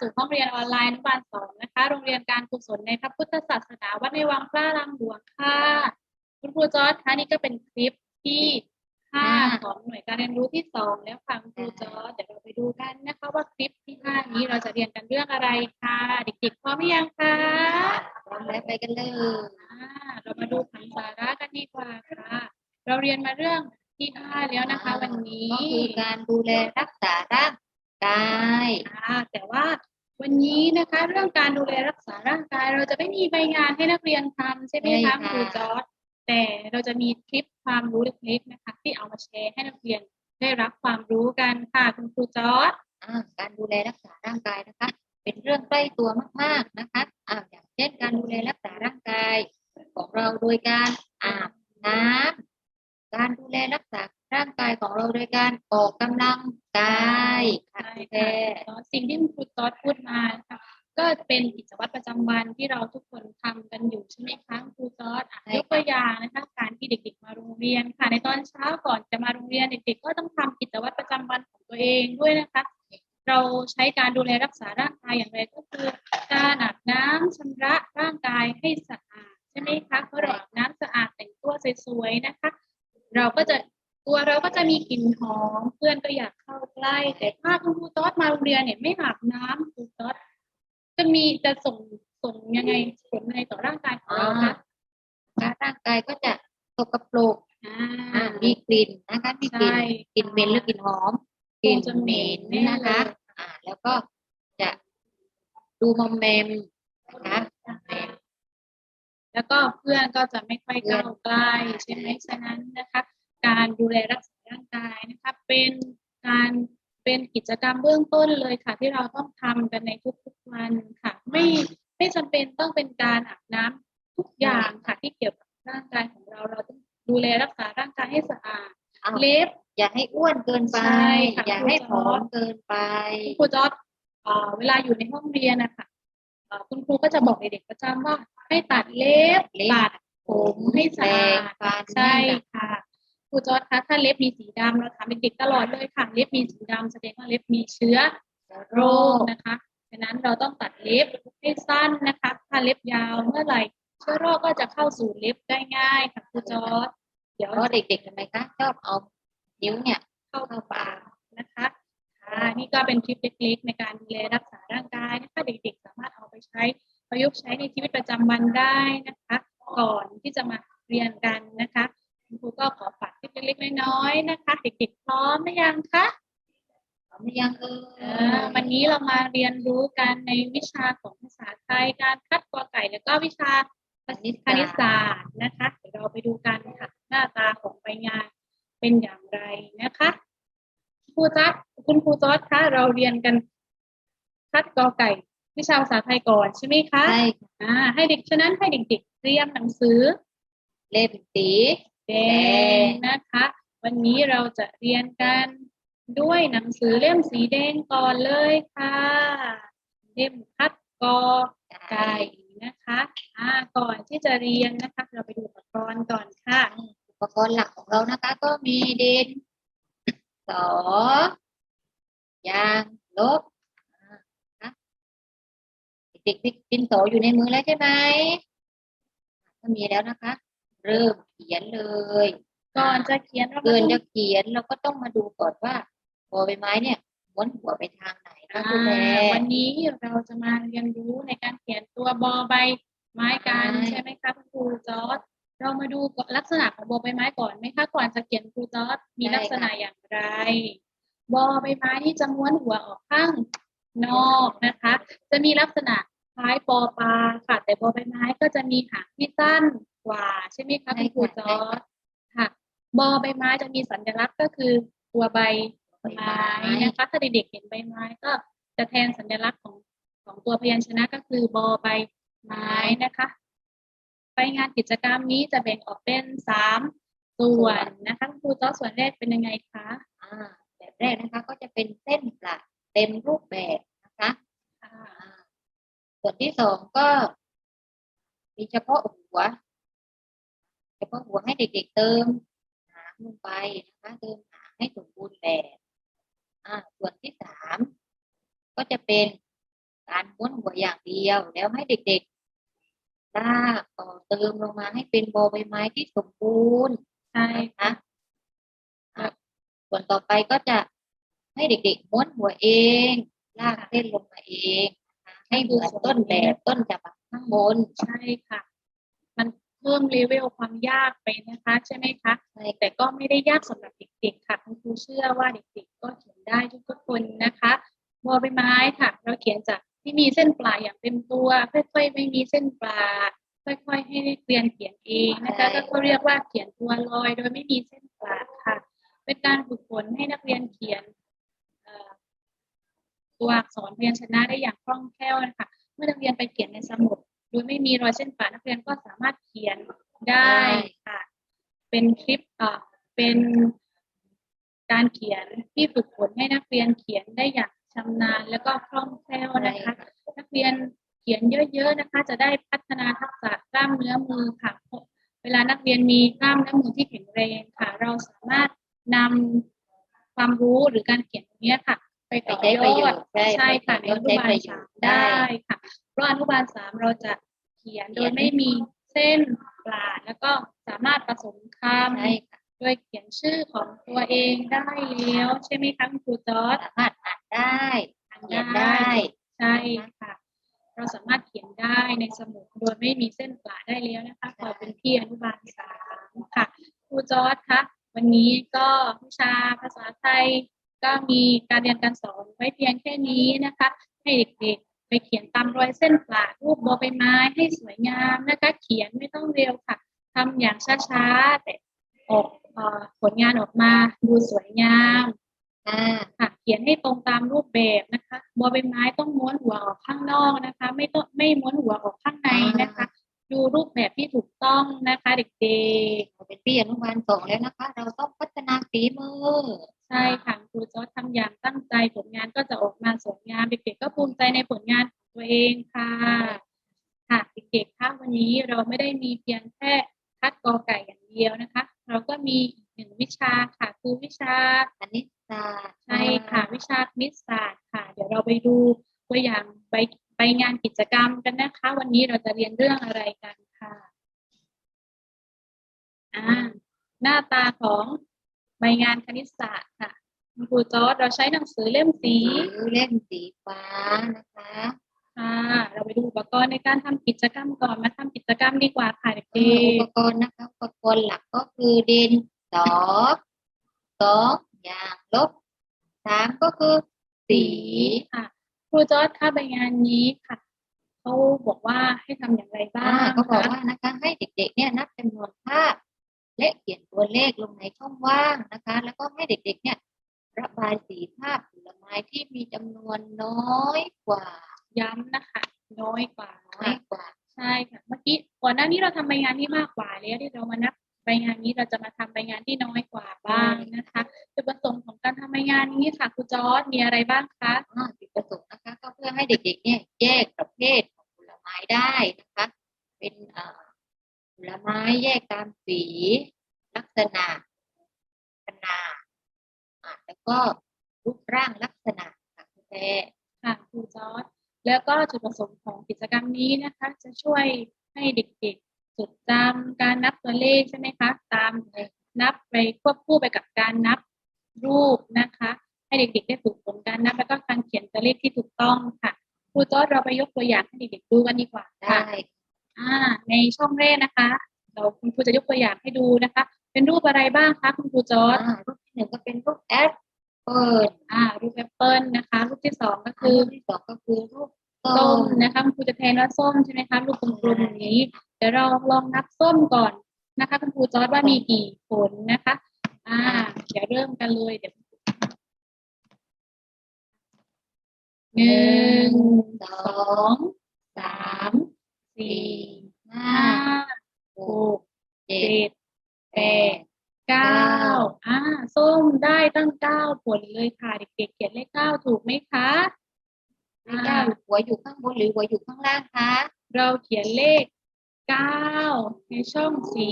สู่ห้องเรียนออนไลน์อนุบาลสองนะคะ โรงเรียนการกุศลในพระพุทธศาสนาวัดในวังพระลังหลวงค่ะ คุณครูจอร์ดคะนี่ก็เป็นคลิปที่ห้าอ่าของหน่วยการเรียนรู้ที่สองแล้วค่ะคุณครูจอร์ดเดี๋ยวเราไปดูกันนะคะว่าคลิปที่ห้านี้เราจะเรียนกันเรื่องอะไรค่ะเด็กๆพร้อมหรือยังคะพร้อมแล้วไปกันเลยอ่าเรามาดูผังสาระกันดีกว่าค่ะ เราเรียนมาเรื่องที่ห้าแล้วนะคะ วันนี้ก็คือการดูแลรักษาร่างกายอ่าแต่ว่า วันนี้นะคะเรื่องการดูแลรักษาร่างกายเราจะไม่มีใบงานให้นักเรียนทำใช่ไหมใช่คะค่ะ ครูจอร์ดแต่เราจะมีคลิปความรู้เล็กๆนะคะ ที่เอามาแชร์ให้นักเรียนได้รับความรู้กันค่ะคุณครูจอร์ดอ่าการดูแลรักษาร่างกายนะคะ เป็นเรื่องใกล้ตัวมากๆนะคะอ่าอย่างเช่นการดูแลรักษาร่างกาย ของเราโดยการอาบน้ำการดูแลรักษา ร่างกายของเราโดยการออกกำลังกายค่ะใช่คุณแพรค่ะสิ่งที่คุณครูจอร์ดพูดมานะคะก็เป็นกิจวัตรประจำวันที่เราทุกคนทำกันอยู่ใช่ไหมคะครูจอร์ดอะยกตัวอย่างนะคะการที่เด็ก ๆ มาโรงเรียนค่ะ ในตอนเช้าก่อนจะมาโรงเรียนเด็ก ๆ ก็ต้องทำกิจวัตรประจำวันของตัวเองด้วยนะคะ เราใช้การดูแลรักษาร่างกายอย่างไรก็คือการอาบน้ำชำระร่างกายให้สะอาดใช่ไหมคะเมื่อเราอาบน้ำสะอาดแต่งตัวสวยๆนะคะ เราก็จะตัวเราก็จะ มีกลิ่นหอมเพื่อนก็อยากเข้าใกล้ แต่ถ้าคุณครูต๊อดมาโรงเรียนเนี่ยไม่อาบน้ำครูต๊อดจะมีจะส่งส่งยังไงผลยังไงต่อร่างกายของเราคะการร่างกายก็จะสกปรกอ่อ่าามีกลิ่นนะคะมีกลิ่นใช่กลิ่นเหม็นหรือกลิ่นหอมคงจะเหม็นแน่นะคะเลยอ่าแล้วก็จะดูมอมแมมนะคะมอมแมมแล้วก็เพื่อนก็จะไม่ค่อยเข้าใกล้ใช่ไหมฉะนั้นนะคะ การดูแลรักษา ร่างกายนะคะเป็นการเป็นกิจกรรมเบื้องต้นเลยค่ะ ที่เราต้องทำกันในทุกๆวันค่ะ ไม่ไม่จำเป็นต้องเป็นการอาบน้ำทุกอย่างค่ะที่เกี่ยวกับร่างกายของเราเราต้องดูแลรักษาร่างกายให้สะอาดเอาเล็บอย่าให้อ้วนเกินไปใช่ค่ะอย่าให้ผอมเกินไปครูจอร์ดเอ่อเวลาอยู่ในห้องเรียนนะคะเอ่อคุณครูก็จะบอกเด็กๆประจำว่าให้ตัดเล็บเล็บตัดผมให้สะอาดแปรงฟันใช่ค่ะค รูจอร์ดคะถ้าเล็บมีสีดำเราถามเด็กๆตลอดเลยค่ะเล็บมีสีดำแสดงว่าเล็บมีเชื้อโรคนะคะฉะนั้นเราต้องตัดเล็บให้สั้นนะคะถ้าเล็บยาวเมื่อไหร่เชื้อโรคก็จะเข้าสู่เล็บได้ง่ายค่ะครูจอร์ดเดี๋ยวเพราะเด็กๆทำไมคะชอบเอานิ้วเนี่ยเข้าปากนะคะค่ะนี่ก็เป็นคลิปเล็กๆในการดูแลรักษาร่างกายนะคะเด็กๆ สามารถเอาไปใช้ประยุกต์ใช้ในชีวิตประจำวันได้นะคะ ก่อนที่จะมาเรียนกันนะคะ ลิปเล็กๆน้อยๆนะคะเด็กๆพร้อมหรือยังคะพร้อมหรือยังเอเอ่อวันนี้เรามาเรียนรู้กันในวิชาของภาษาไทยการคัดกอไก่แล้วก็วิชาคณิตคณิตศาสตร์นะคะเดี๋ยวเราไปดูกันค่ะหน้าตาของใบงานเป็นอย่างไรนะคะครูจัดคุณครูจอร์ดคะเราเรียนกันคัดกอไก่วิชาภาษาไทยก่อนใช่ไหมคะใช่อ่าให้เด็กฉะนั้นให้เด็กๆเตรียมหนังสือเล่มสี แดงนะคะ วันนี้เราจะเรียนกันด้วยหนังสือเล่มสีแดงก่อนเลยค่ะ เล่มคัดกอไก่นะคะอ่าก่อนที่จะเรียนนะคะ เราไปดูอุปกรณ์ก่อนค่ะ อุปกรณ์หลักของเรานะคะ ก็มีดินสอยางลบนะคะเด็กๆดินสออยู่ในมือแล้วใช่ไหมถ้ามีแล้วนะคะ เริ่มเขียนเลยก่อนจะเขียนเราเกินมาจะดูเขียนเราก็ต้องมาดูก่อนว่าบอใบไม้เนี่ยม้วนหัวไปทางไหนนะอ่าคุณแม่วันนี้เราจะมาเรียนรู้ในการเขียนตัวบอใบไม้กันใช่ใช่ไหมคะคุณครูจอร์ดเรามาดูลักษณะของบอใบไม้ก่อนไหมคะก่อนจะเขียนครูจอร์ดมีลักษณะอย่างไร บอใบไม้ที่จะม้วนหัวออกข้างนอกนะคะ จะมีลักษณะ คล้ายปอปลาค่ะ แต่บอใบไม้ก็จะมีหางที่สั้นกว่าใช่ไหมคะคุณครูจอร์ดค่ะบอใบไม้จะมีสัญลักษณ์ก็คือตัวใบไม้นะคะถ้าเด็กๆเห็นใบไม้ก็จะแทนสัญลักษณ์ของของตัวพยัญชนะก็คือบอใบไม้นะคะ ไปงานกิจกรรมนี้จะแบ่งออกเป็นสามส่วนนะคะคุณครูจอร์ดส่วนแรกเป็นยังไงคะอ่าแบบแรกนะคะก็จะเป็นเส้นประเต็มรูปแบบนะคะอ่าอ่า ส่วนที่สองก็ มีเฉพาะหัว เฉพาะหัวให้เด็กๆเติมหางลงไปนะคะเติมหางให้สมบูรณ์แบบอ่าส่วนที่สามก็จะเป็นการม้วนหัวอย่างเดียว แล้วให้เด็กๆลากต่อเติมลงมาให้เป็นบอใบไม้ที่สมบูรณ์ใช่นะคะอะส่วนต่อไปก็จะให้เด็กๆม้วนหัวเอง ลากเส้นลงมาเองนะคะ ให้เหมือนต้นแบบต้นฉบับข้างบนใช่ค่ะ มันเพิ่มเลเวลความยากไปนะคะ ใช่ไหมคะใช่แต่ก็ไม่ได้ยากสำหรับเด็กๆค่ะคุณครูเชื่อว่าเด็กๆ ก็เขียนได้ทุกๆคนนะคะบอใบไม้ค่ะ เราเขียนจากที่มีเส้นปลายอย่างเต็มตัว ค่อยๆ ไม่มีเส้นปลายค่อยๆ ให้นักเรียนเขียนเองนะคะก็เขาเรียกว่าเขียนตัวลอยโดยไม่มีเส้นปลายค่ะ เป็นการฝึกฝนให้นักเรียนเขียนเอ่อ ตัวอักษรพยัญชนะได้อย่างคล่องแคล่วนะคะ เมื่อนักเรียนไปเขียนในสมุด โดยไม่มีรอยเส้นปะนักเรียนก็สามารถเขียนได้ค่ะ เป็นคลิปเอ่อเป็นการเขียนที่ฝึกฝนให้นักเรียนเขียนได้อย่างชำนาญแล้วก็คล่องแคล่วนะคะ นักเรียนเขียนเยอะๆนะคะ จะได้พัฒนาทักษะกล้ามเนื้อมือค่ะ เวลานักเรียนมีกล้ามเนื้อมือที่แข็งแรงค่ะ เราสามารถนำความรู้หรือการเขียนตรงเนี้ยค่ะไป ต่อไปใช้ประโยยอชดน์ใช่ใช่ค่ะไปในอนุบาลใช้ประโยสาชมน์ได้ได้ค่ะเพราะอนุบาลสามเราจะเขียนโดยไม่มีเส้นปลาดแล้วก็สามารถผสมคใช่ค่ะำโดยเขียนชื่อของตัวเองได้แล้วใช่ไหมคะคุณครูจอร์ดสามารถอ่านได้อ่านเขียนได้ใช่ค่ะ เราสามารถเขียนได้ในสมุดโดยไม่มีเส้นปลาได้แล้วนะคะพอเป็นพี่อนุบาลสามค่ะครูจอร์ดคะวันนี้ก็วิชาภาษาไทย ก็มีการเรียนการสอนไว้เพียงแค่นี้นะคะ ให้เด็กๆไปเขียนตามรอยเส้นปลารูปบอใบไม้ให้สวยงามนะคะ เขียนไม่ต้องเร็วค่ะทำอย่างช้าๆแต่ออกเอ่อผลงานออกมาดูสวยงามค่ะค่ะเขียนให้ตรงตามรูปแบบนะคะบอใบไม้ต้องม้วนหัวออกข้างนอกนะคะ ไม่ต้องไม่ม้วนหัวออกข้างในนะคะ ดูรูปแบบที่ถูกต้องนะคะ เด็กๆเราเป็นพี่อนุบาลสองแล้วนะคะ เราต้องพัฒนาฝีมือใช่ค่ะครูจอร์จทำอย่างตั้งใจผลงานก็จะออกมาสวยงามเด็กๆก็ภูมิใจในผลงานของตัวเองค่ะค่ะเด็กๆคะวันนี้เราไม่ได้มีเพียงแค่คัดกอไก่อย่างเดียวนะคะ เราก็มีอีกหนึ่งวิชาค่ะคือวิชาคณิตศาสตร์ใช่ค่ะวิชาคณิตศาสตร์ค่ะ เดี๋ยวเราไปดูตัวอย่างใบใบงานกิจกรรมกันนะคะ วันนี้เราจะเรียนเรื่องอะไรกันค่ะอ่าหน้าตาของ ใบงานคณิตศาสตร์ค่ะคุณครูจอร์จเราใช้หนังสือเล่มสีหรือเล่มสีฟ้านะคะค่ะเราไปดูอุปกรณ์ในการทำกิจกรรมก่อนมาทำกิจกรรมดีกว่าค่ะเด็อุกปกรณ์นะคะอุปกรณ์หลักก็คือดินสอสองอย่างลบสามก็คือๆสีค่ะครูจอร์จคะใบงานนี้ค่ะเขาบอกว่าให้ทำอย่างไรบ้าอ่างก็บอกคะว่านะคะให้เด็กๆเนี่ยนับจำนวนภาพ และเขียนตัวเลขลงในช่องว่างนะคะ แล้วก็ให้เด็กๆเนี่ยระบายสีภาพผลไม้ที่มีจำนวนน้อยกว่าย้ำนะคะ น้อยกว่าน้อยกว่า ใช่ค่ะ เมื่อกี้ก่อนหน้านี้เราทำใบงานที่มากกว่าแล้วที่เรามานับใบงานนี้เราจะมาทำใบงานที่น้อยกว่าบ้างนะคะจุดประสงค์ของการทำใบงานนี้ค่ะครูจอร์ดมีอะไรบ้างคะ อ่าจุดประสงค์นะคะ ก็เพื่อให้เด็กๆเนี่ยแยกประเภทของผลไม้ได้นะคะ เป็นเอ่อผล ไม้แยกตามสีลักษณะขนาดอ่าแล้วก็รูปร่างลักษณะค่ะคุณแม่ค่ะครูจอร์ดแล้วก็จุดประสงค์ของกิจกรรมนี้นะคะ จะช่วยให้เด็กๆจดจำการนับตัวเลขใช่ไหมคะตามนับไปควบคู่ไปกับการนับรูปนะคะ ให้เด็กๆได้ฝึกฝนการนับแล้วก็การเขียนตัวเลขที่ถูกต้องค่ะครูจอร์ดเราไปยกตัวอย่างให้เด็กๆดูกันดีกว่าค่ะได้อ่า ในช่องแรกนะคะ เราคุณครูจะยกตัวอย่างให้ดูนะคะ เป็นรูปอะไรบ้างคะคุณครูจอร์ดอ่ารูปที่หนึ่งก็เป็นรูปแอปเปิดอ่า รูปแอปเปิลนะคะ รูปที่สองก็คืคืออรูปที่สองก็คือรูปส้มนะคะคุณครูจะแทนว่าส้มใช่ไหมคะรูปกลมๆอย่างนี้เดี๋ยวเราลองนับส้มก่อนนะคะคุณครูจอร์ดว่ามีกี่ผลนะคะ อ่า เดี๋ยวเริ่มกันเลยเดี๋ยวหนึ่งสสอองงสาม สี่ห้าห้าหหกกเจ็เจ็ดดแปดเก้าอ่าส้มได้ตั้งเก้าผลเลยค่ะ เด็กๆเขียนเลขเก้าถูกไหมคะเลขเก้าหัวอยู่ข้างบนหรือหัวอยู่ข้างล่างคะเราเขียนเลขเก้าในช่องสี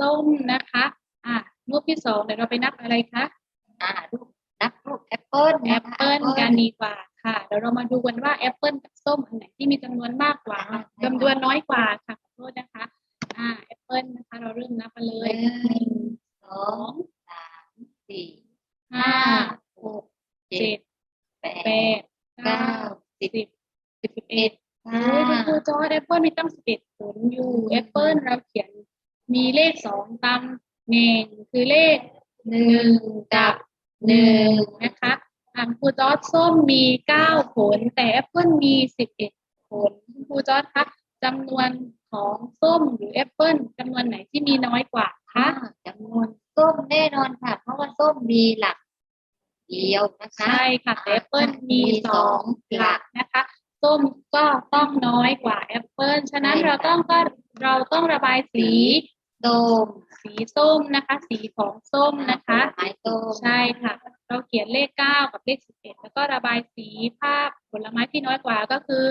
ส้มนะคะ อ่ารูปที่สองเดี๋ยวเราไปนับอะไรคะอ่ารูปนับรูปแอปเปิลแอปเปิลกันดีกว่า ค่ะเดี๋ยวเรามาดูกันว่าแอปเปิลกับส้มอันไหนที่มีจำนวนมากกว่าจำนวนน้อยกว่าค่ะขอโทษนะคะ อ่าแอปเปิลนะคะ เราเริ่มนับกันเลยหนึ่งสสอองงสามสี่ห้าหกเจ็ดแปแปดดเก้าเก้าสิสิบบสิบสิบเอ็ดห้าโอ้ยคุณครูจอร์ดแอปเปิลมีตั้งสิบเอ็ดผลอยู่แอปเปิลเราเขียนมีเลขสองตำแหน่งคือเลขหนึ่งกับหนึ่งนะคะ อ่าครูจอร์ดส้มมีเก้าผล แต่แอปเปิลมีสิบเอ็ดผลคุณครูจอร์ดคะจำนวนของส้มหรือแอปเปิลจำนวนไหนที่มีน้อยกว่าคะอ่าจำนวนส้มแน่นอนค่ะ เพราะว่าส้มมีหลักเดียวนะคะใช่ค่ะแต่แอปเปิลมีสองหลักนะคะส้มก็ต้องน้อยกว่าแอปเปิลฉะนั้นใช่ค่ะเราต้องก็เราต้องระบายสีส้มสีส้มนะคะ สีของส้มนะคะผลไม้ส้มใช่ค่ะ เราเขียนเลขเก้ากับเลขสิบเอ็ดแล้วก็ระบายสีภาพผลไม้ที่น้อยกว่าก็คือ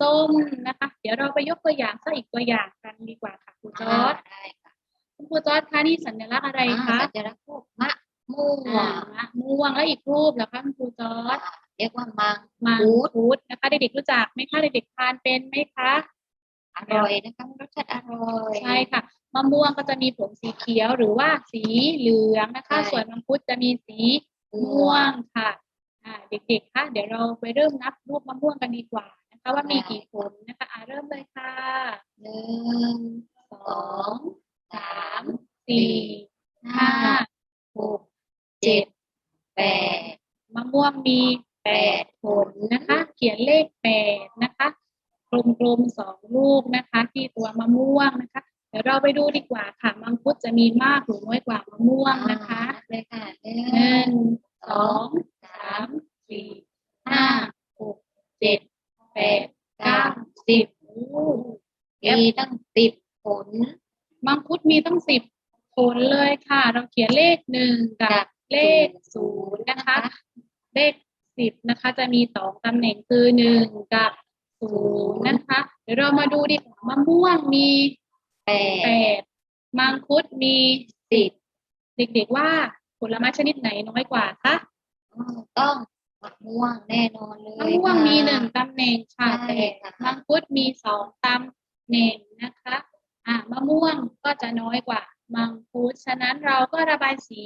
ส้มนะคะ เดี๋ยวเราไปยกตัวอย่างสักอีกตัวอย่างกันดีกว่าค่ะครูจอร์ดได้ค่ะคุณครูจอร์ดคะนี่สัญลักษณ์อะไรอ่าคะสัญลักษณ์พวกมะม่วอ่างมะม่วงแล้วอีกรูปแล้วคะคุณครูจอร์ดเรียกว่ามังมังคุดคุดนะคะเด็กๆรู้จักไหมคะเด็กๆทานเป็นไหมคะอร่อยนะคะรสชาติอร่อยใช่ค่ะมะม่วงก็จะมีผลสีเขียวหรือว่าสีเหลืองนะคะใช่ส่วนมังคุดจะมีสี ม่วงค่ะเด็กๆคะเดี๋ยวเราไปเริ่มนับรูปมะม่วงกันดีกว่านะคะ ว่ามีกี่ผลนะคะอ่าเริ่มเลยค่ะหนึ่งสองสามสี่ห้าห้าหกเจ็ดแปดมะม่วงมีแปดผลนะคะ เขียนเลขแปดนะคะกลมๆสองลูกนะคะ ที่ตัวมะม่วงนะคะ เดี๋ยวเราไปดูดีกว่าค่ะ มังคุดจะมีมากหรือน้อยกว่ามะม่วงนะคะ เลยค่ะหนึ่งสองสามสี่ห้าหกเจ็ดแปดเก้าสิบมีตั้งสิบผลมังคุดมีตั้งสิบผลเลยค่ะ เราเขียนเลขหนึ่งกับเลขศูนย์นะคะ เลขสิบนะคะ จะมีสองตำแหน่งคือหนึ่งกับศูนย์นะคะ เดี๋ยวเรามาดูดีกว่ามะม่วงมีแปดมังคุดมีสิบเด็กๆว่า ผลไม้ชนิดไหนน้อยกว่าคะอืมต้องมะม่วงแน่นอนเลยมะม่วงค่ะมีหนึ่งตำแหน่งค่ะใช่แต่ค่ะ มังคุดมีสองตำแหน่งนะคะอ่ามะม่วงก็จะน้อยกว่า มังคุดฉะนั้นเราก็ระบายสี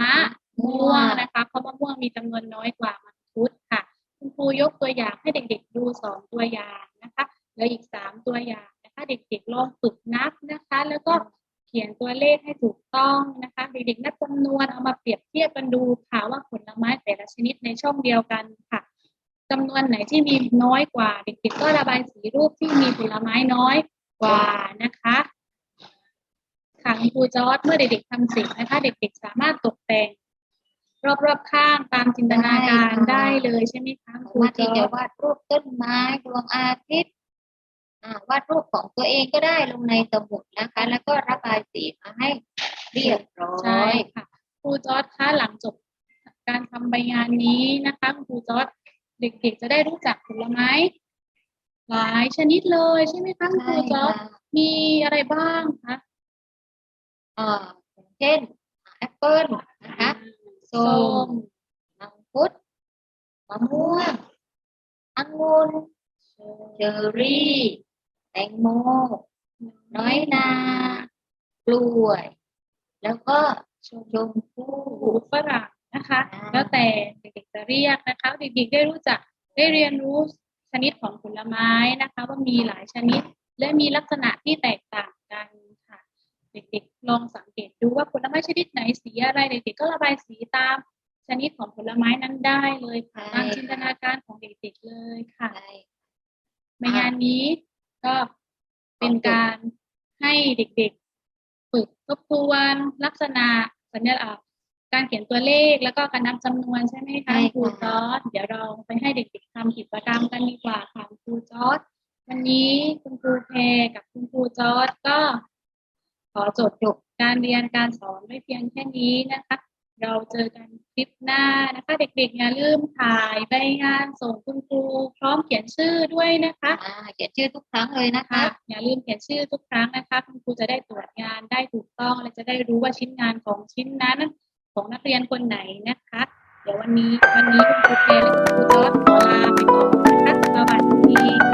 มะม่วงนะคะเพราะมะม่วงมีจำนวนน้อยกว่ามังคุดค่ะ คุณครูยกตัวอย่างให้เด็กๆดูสองตัวอย่างนะคะ แล้วอีกสามตัวอย่างนะคะ เด็กๆลองฝึกนับนะคะ แล้วก็เขียนตัวเลขให้ถูกต้องนะคะ เด็กๆนับจำนวนเอามาเปรียบเทียบกันดูค่ะว่าผลไม้แต่ละชนิดในช่องเดียวกันค่ะจำนวนไหนที่มีน้อยกว่า เด็กๆก็ระบายสีรูปที่มีผลไม้น้อยกว่านะคะค่ะคุณครูจอร์ดเมื่อเด็กๆทำเสร็จนะคะ เด็กๆสามารถตกแต่ง รอบๆข้างตามจินตนาการได้เลยใช่ไหมคะครูจอร์ดวาดรูปต้นไม้ดวงอาทิตย์ วาดรูปของตัวเองก็ได้ลงในสมุดนะคะ แล้วก็ระบายสีมาให้เรียบร้อใช่ยค่ะครูจอร์ดคะหลังจบการทำใบงานนี้นะคะครูจอร์ดเด็กๆจะได้รู้จักผลไม้หลายชนิดเลยใช่ไหมคะคใช่รูจอร์ดค่ะมีอะไรบ้างคะอ่าอย่างเช่นแอปเปิลนะคะส้มมังคุดมะม่วงองุ่นเชอร์รี่ แตงโม น้อยนากล้วย แล้วก็ชมพู่หูฝรั่งนะคะอ่าแล้วแต่เด็กๆจะเรียกนะคะเด็กๆได้รู้จักได้เรียนรู้ชนิดของผลไม้นะคะ ว่ามีหลายชนิดและมีลักษณะที่แตกต่างกันค่ะ เด็กๆลองสังเกตดูว่าผลไม้ชนิดไหนสีอะไรเด็กๆก็ระบายสีตามชนิดของผลไม้นั้นได้เลยค่ะตามจินตนาการของเด็กๆเลยค่ะใช่ในงานนี้ ก็เป็นการให้เด็กๆ ฝึกทบทวนลักษณะสัญลักษณ์การเขียนตัวเลขแล้วก็การนับจำนวนใช่ไหมคะครูจอร์ดเดี๋ยวเราไปให้เด็กๆทำกิจกรรมกันดีกว่าค่ะครูจอร์ดวันนี้คุณครูเพกับคุณครูจอร์ดก็ขอจบจบการเรียนการสอนไม่เพียงแค่นี้นะคะ เราเจอกัน คลิปหน้านะคะ เด็กๆอย่าลืมถ่ายใบงานส่งคุณครูพร้อมเขียนชื่อด้วยนะคะอ่าเขียนชื่อทุกครั้งเลยนะคะ อย่าลืมเขียนชื่อทุกครั้งนะคะ คุณครูจะได้ตรวจงานได้ถูกต้องและจะได้รู้ว่าชิ้นงานของชิ้นนั้นของนักเรียนคนไหนนะคะ เดี๋ยววันนี้วันนี้คุณครูเพลและคุณครูจอร์ดขอลาไปก่อนนะคะสวัสดี